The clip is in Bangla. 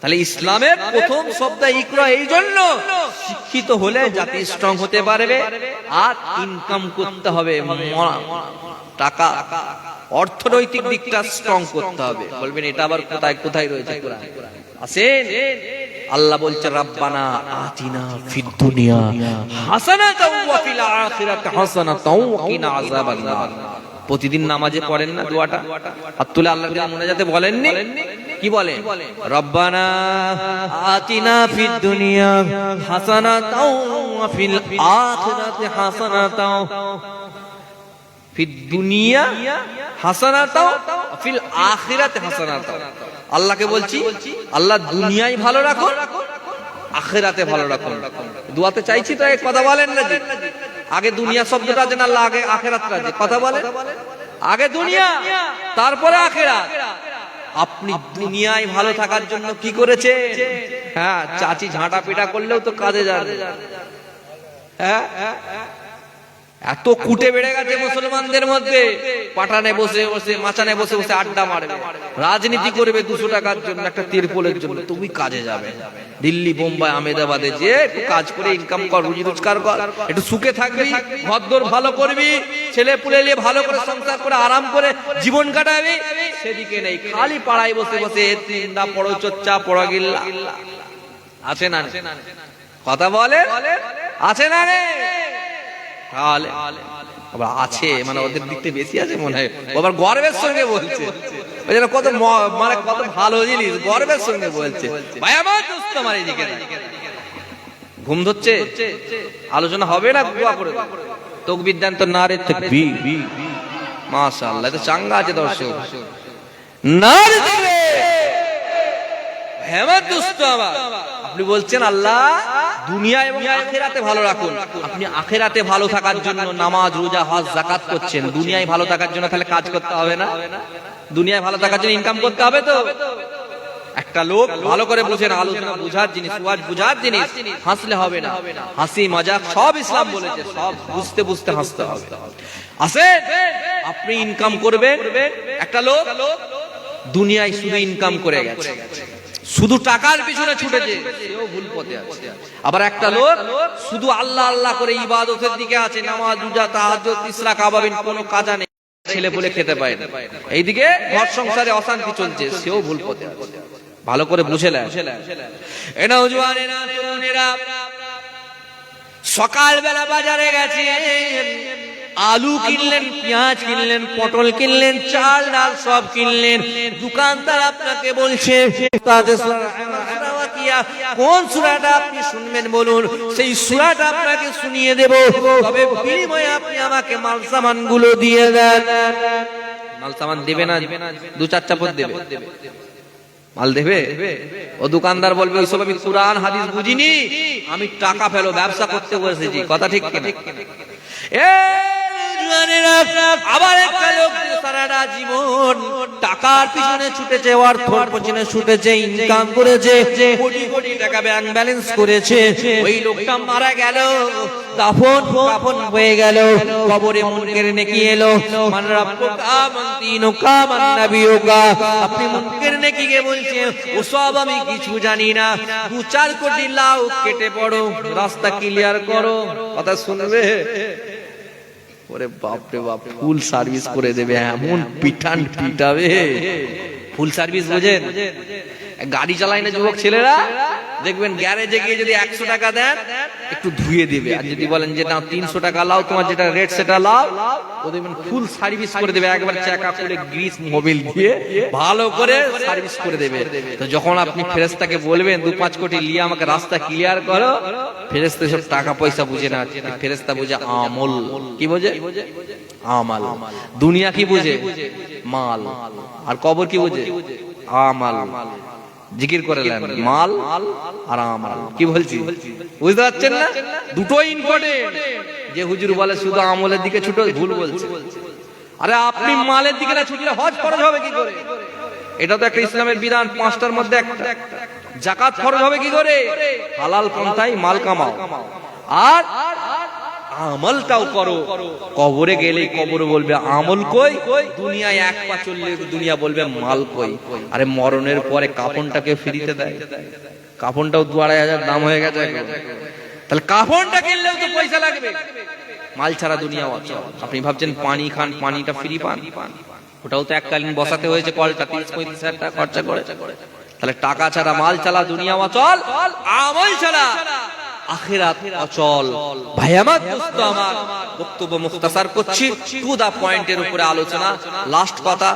তাহলে ইসলামের প্রথম শব্দ ইকরা এই জন্য। শিক্ষিত হলে জাতি স্ট্রং হতে পারবে আর ইনকাম করতে হবে টাকা। অর্থনৈতিক দিকটা স্ট্রং করতে হবে। বলবেন, এটা আবার কোথায় কোথায় রয়েছে কোরআনে? আসেন, আল্লাহ বলছে রাব্বানা আতিনা ফিদ দুনিয়া হাসানাতাও ওয়া ফিল আখিরাতি হাসানাতাও ওয়া কিনা আযাবান্নার। প্রতিদিন নামাজে পড়েন না দোয়াটা? হাত তুলে আল্লাহর কাছে মোনাজাতে বলেননি? কি বলে? রব্বানা আতিনা ফিদ দুনিয়া হাসানাতাও ওয়া ফিল আখিরাতি হাসানাতাও। ফিদ দুনিয়া হাসানাতাও ফিল আখিরাতে হাসানাতাও। আল্লাহকে বলছি আল্লাহ দুনিয়ায় ভালো রাখো আখিরাতে ভালো রাখো। দুয়াতে চাইছি তো এক কথা বলেন না আগে দুনিয়া শব্দটা আছে না আল্লাহ আগে আখিরাতটা আছে কথা বলেন আগে দুনিয়া তারপরে আখিরাত। আপনি দুনিয়ায় ভালো থাকার জন্য কি করেছে? হ্যাঁ চাচি ঝাঁটা পিটা করলেও তো কাজে যাবে। হ্যাঁ? এত কুটে বেড়ে গেছে মুসলমানদের মধ্যে। পাঠানে বসে বসে, মাচানে বসে বসে আড্ডা মারবে। রাজনীতি করবে দুশো টাকার জন্য, একটা তিরপলের জন্য। তুমি কাজে যাবে। দিল্লি, বোম্বাই আমেদাবাদে যে একটু কাজ করে ইনকাম কর, রুজি রোজগার কর। একটু সুখে থাকবি ঘরদোর ভালো করবি, ছেলে পুলে নিয়ে ভালো করে সংসার করে আরাম করে জীবন কাটাবি। সেদিকে নেই, খালি পাড়ায় বসে বসে না পড়ো চচ্চা, পড়া আছে না কথা বলে আছে না রে আছে মানে ওদের বেশি আছে মনে হয়। গর্বের সঙ্গে বলছে। ওই জন্য কত মানে কত ভালো জিনিস, গর্বের সঙ্গে বলছে। ঘুম ধরছে? আলোচনা হবে না গুয়া করে তোক বিদ্যান তো না রে থাকবি মাশাআল্লাহ তো চাঙ্গা আছে দর্শক। না রে দোস্ত আমার। আপনি বলছেন আল্লাহ দুনিয়া এবং আখেরাতে ভালো রাখুন। আপনি আখেরাতে ভালো থাকার জন্য নামাজ, রোজা, হজ জাকাত করছেন। দুনিয়ায় ভালো থাকার জন্য তাহলে কাজ করতে হবে না? দুনিয়ায় ভালো থাকার জন্য ইনকাম করতে হবে তো? একটা লোক ভালো করে বুঝেন আলোচনা বুঝার জিনিস, ওয়াজ বুঝার জিনিস, হাসলে হবে না। হাসি, মজাক সব ইসলাম বলেছে, সব বুঝতে বুঝতে হাসতে হবে। আসেন আপনি ইনকাম করবেন। একটা লোক দুনিয়ায় শুধু ইনকাম করে গেছে। শুধু টাকার পিছনে ছুটেছে সেও ভুল পথে আছে। আবার একটা লোক শুধু আল্লাহ আল্লাহ করে ইবাদতের দিকে আছে নামাজ রোজা তাহাজ্জুদ ইসরা কাবাবিন কোনো কাজা নেই। ছেলে বলে খেতে পায় না। এইদিকে ঘর সংসারে অশান্তি চলছে সেও ভুল পথে আছে। ভালো করে বুঝে নেয় এ নওজওয়ানেরা তরুণেরা সকালবেলা বাজারে গেছে আলু কিনলেন পেঁয়াজ কিনলেন পটল কিনলেন চাল ডাল সব কিনলেন। দোকানদার আপনাকে বলছে কোন সুরাটা আপনি শুনবেন বলুন? সেই সুরাটা আপনাকে শুনিয়ে দেব। তবে বিনিময়ে আপনি আমাকে মাল সামানগুলো দিয়ে দেন। মাল সামান দেবে না দু চার চাপত দেবে। মাল দেবে? ও দোকানদার বলবে ওইসব আমি কোরআন হাদিস বুঝিনি। আমি টাকা ফেলো ব্যবসা করতে বসেছি। কথা ঠিক কিনা? এ টাকার পিছনে ছুটেছে, অর্থর পিছনে ছুটেছে ইনকাম করেছে, কোটি কোটি টাকা ব্যাংক ব্যালেন্স করেছে, ওই লোকটা হয়ে গেল, কবরে মুনকের নেকি এলো মান রাব্বুকা মান দীনুকা মান নাবিয়ুকা আপনি আমি কিছু জানি না। দু চার কোটি লাউ কেটে পড়ো, রাস্তা ক্লিয়ার করো, কথা শুনবে? ওরে বাপরে বাপ, ফুল সার্ভিস করে দেবে, এমন পিঠান পিটাবে। ফুল সার্ভিস বোঝেন? গাড়ি চালায় না যুবক ছেলেরা? দেখবেন গ্যারেজে গিয়ে যদি একশো টাকা দেন, একটু ধুয়ে দেবে। আর যদি বলেন যে, না, তিনশো টাকা লাও, তোমার যেটা রেট সেটা লাও, ও দেখবেন ফুল সার্ভিস করে দেবে, একবার চেকা করে গ্রিস মোবিল দিয়ে ভালো করে সার্ভিস করে দেবে। তো যখন আপনি ফেরেস্তাকে বলবেন, দু পাঁচ কোটি লিয়ে আমাকে রাস্তা ক্লিয়ার করো ফেরেস্তা সব টাকা পয়সা বুঝে না। ফেরেস্তা বুঝে আমল। কি বোঝে? আমাল। দুনিয়া কি বুঝে? মাল। আর কবর কি বুঝে? আমাল। জিকির করে নেন মাল আর আমাল কি বলছি? বুঝতে পারছেন না? দুটোই ইম্পর্টেন্ট যে হুজুর বলে শুধু আমলের দিকে ছুটো ভুল বলছে। আরে আপনি মালের দিকে না ছুটলে হজ খরচ হবে কি করে? এটা তো একটা ইসলামের বিধান পাঁচটার মধ্যে একটা। জাকাত খরচ হবে কি করে? হালাল পন্থায় মাল কামাও। আর আমলটাও করো। কবরে গেলে কবর বলবে, আমল কই? দুনিয়ায় এক পা চললে দুনিয়া বলবে, মাল কই? আরে মরণের পরে কাপনটাকে ফিরিতে দেয়। কাপনটাও দু আড়াই হাজার দাম হয়ে গেছে তাহলে কাপনটা কিনলেও তো পয়সা লাগবে। মাল ছাড়া দুনিয়া অচল। আপনি ভাবছেন পানি খান, পানিটা ফ্রি পান? ওটাও তো এককালীন বসাতে হয়েছে কলটা, তিরিশ পঁয়ত্রিশ হাজার টাকা খরচা করে। তাহলে টাকা ছাড়া মাল চালা দুনিয়া অচল আমল ছাড়া আখেরাত অচল। ভাই আমার দোস্ত আমার বক্তব্য মুখতাসার করছি। টু দা পয়েন্টের উপরে আলোচনা লাস্ট কথা।